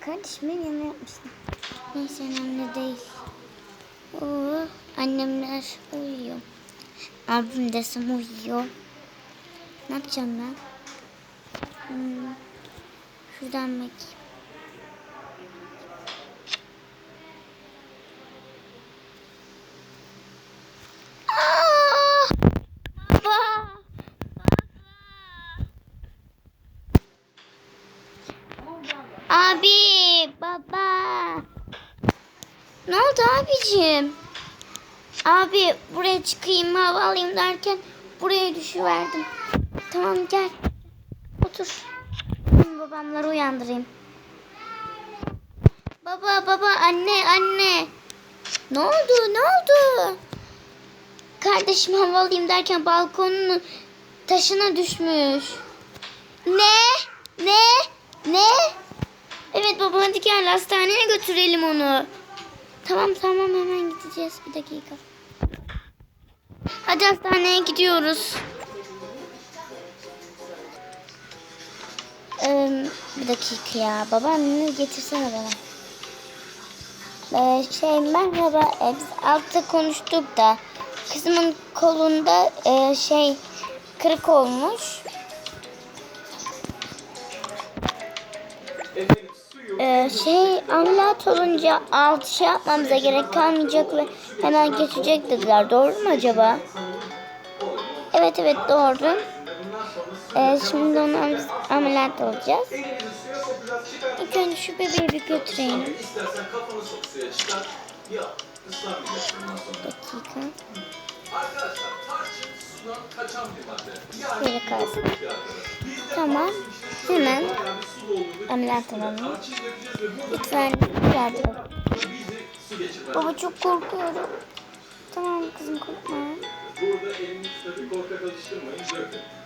Kardeşim benim yanına yapmıştım. Neyse önemli değil. Oo, annemler uyuyor. Abim desem uyuyor. Ne yapacağım ben? Hmm, şuradan bakayım. Aa! Baba! Abi, baba. Ne oldu abicim? Abi buraya çıkayım hava alayım derken buraya düşüverdim. Tamam gel. Otur. Babamları uyandırayım. Baba baba anne anne. Ne oldu ne oldu? Kardeşim hava alayım derken balkonun taşına düşmüş. Ne? Ne? Ne? Evet baba hadi gel hastaneye götürelim onu. Tamam tamam hemen gideceğiz bir dakika. Hadi hastaneye gidiyoruz. Ee, bir dakika ya babaanneni getirsene bana. Ee, şey merhaba ee, biz altta konuştuk da kızımın kolunda ee, şey kırık olmuş. Şey ameliyat olunca alt şey yapmamıza gerek kalmayacak ve hemen geçecek dediler. Doğru mu acaba? Evet evet doğru. Ee, şimdi onu ameliyat olacağız. İlk önce şu bebeği bir götürelim. Dakika. Böyle kalsın. Tamam. Hemen ameliyat burada Lütfen yardım. Baba çok korkuyorum. Tamam kızım korkma.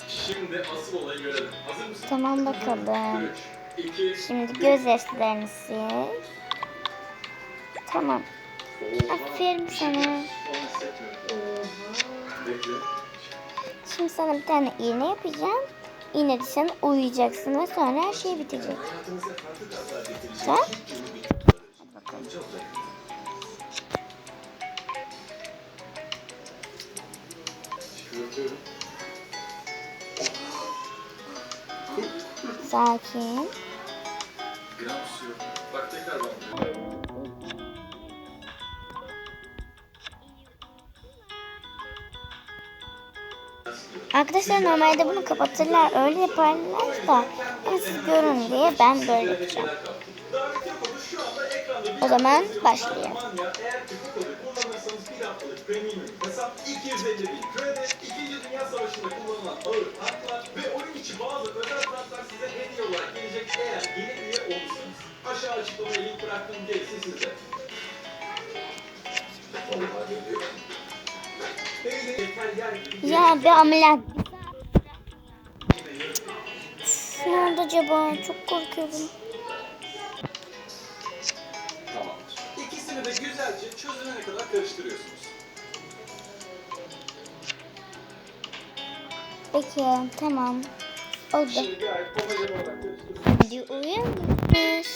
Şimdi asıl olayı görelim. Hazır mısın? Tamam bakalım. 3, 2, Şimdi göz yaşlarını sil. Tamam. Aferin sana. Bekle. Şimdi sana bir tane iğne yapacağım. İğne sen uyuyacaksın ve sonra her şey bitecek. Çıkartıyorum. Sakin. Bak tekrar Arkadaşlar normalde bunu kapatırlar öyle yaparlar da ama siz görün diye ben böyle yapacağım. O zaman başlayalım. Ya bir ameliyat. Ne oldu acaba? Çok korkuyorum. Tamamdır. İkisini de güzelce çözülene kadar karıştırıyorsunuz. Peki tamam. Oldu. Şimdi gayet homojen olarak karıştırıyorsunuz. Hadi. Yapıştırın.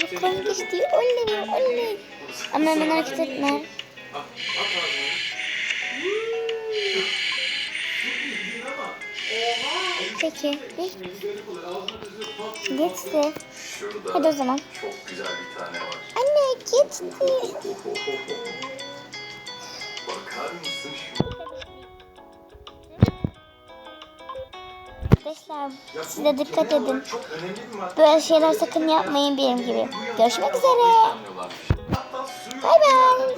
Kolum geçti. Oley oley. Ama hemen hareket etme. Peki. Geçti. Hadi o zaman. çok güzel bir tane var. Anne geçti. Bakar mısın şu? Arkadaşlar Ya siz de bu dikkat edin. Böyle şeyler sakın yapmayın benim gibi. Görüşmek üzere. Bay bay.